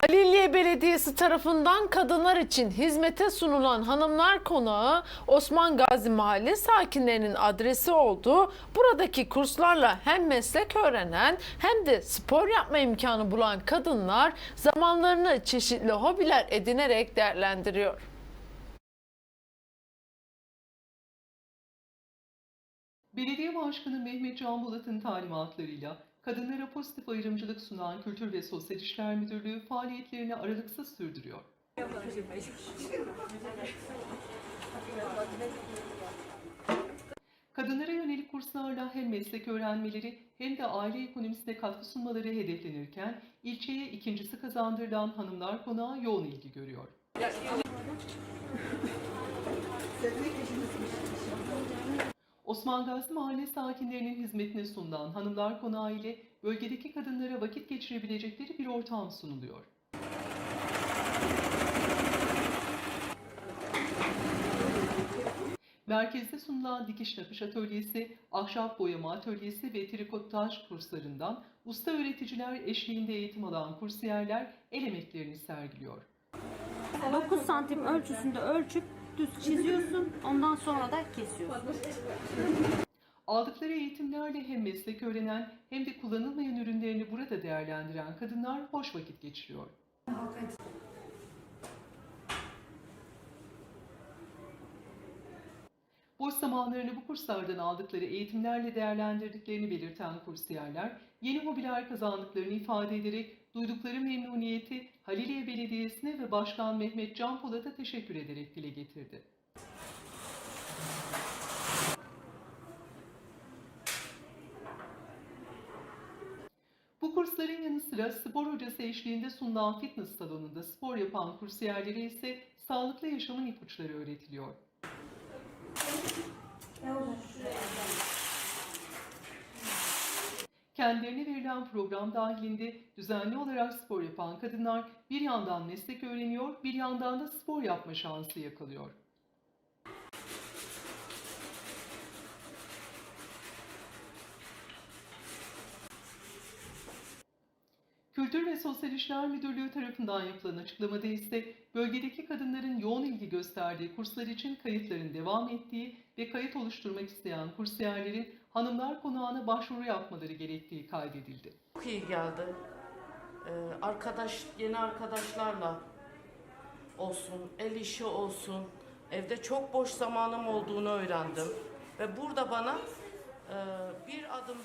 Haliliye Belediyesi tarafından kadınlar için hizmete sunulan Hanımlar Konağı Osman Gazi Mahalle sakinlerinin adresi oldu. Buradaki kurslarla hem meslek öğrenen hem de spor yapma imkanı bulan kadınlar zamanlarını çeşitli hobiler edinerek değerlendiriyor. Belediye Başkanı Mehmet Can Bulat'ın talimatlarıyla kadınlara pozitif ayrımcılık sunan Kültür ve Sosyal İşler Müdürlüğü faaliyetlerini aralıksız sürdürüyor. Kadınlara yönelik kurslarla hem meslek öğrenmeleri hem de aile ekonomisine katkı sunmaları hedeflenirken ilçeye ikincisi kazandırılan Hanımlar Konağı yoğun ilgi görüyor. Osman Gazi Mahalle sakinlerinin hizmetine sunulan Hanımlar Konağı ile bölgedeki kadınlara vakit geçirebilecekleri bir ortam sunuluyor. Merkezde sunulan dikiş nakış atölyesi, ahşap boyama atölyesi ve trikotaj kurslarından usta öğreticiler eşliğinde eğitim alan kursiyerler el emeklerini sergiliyor. 9 santim ölçüsünde ölçüp düz çiziyorsun. Ondan sonra da kesiyorsun. Aldıkları eğitimlerle hem meslek öğrenen hem de kullanılmayan ürünlerini burada değerlendiren kadınlar hoş vakit geçiriyor. Boş zamanlarını bu kurslardan aldıkları eğitimlerle değerlendirdiklerini belirten kursiyerler, yeni hobiler kazandıklarını ifade ederek duydukları memnuniyeti Haliliye Belediyesi'ne ve Başkan Mehmet Can Polat'a teşekkür ederek dile getirdi. Bu kursların yanı sıra spor hocası eşliğinde sunulan fitness salonunda spor yapan kursiyerlere ise sağlıklı yaşamın ipuçları öğretiliyor. Kendilerine verilen program dahilinde düzenli olarak spor yapan kadınlar bir yandan meslek öğreniyor, bir yandan da spor yapma şansı yakalıyor. Kültür ve Sosyal İşler Müdürlüğü tarafından yapılan açıklamada ise bölgedeki kadınların yoğun ilgi gösterdiği kurslar için kayıtların devam ettiği ve kayıt oluşturmak isteyen kursiyerlerin hanımlar konağına başvuru yapmaları gerektiği kaydedildi. Çok iyi geldi. Ee, arkadaş, yeni arkadaşlarla olsun, el işi olsun. Evde çok boş zamanım olduğunu öğrendim. Ve burada bana e, bir adım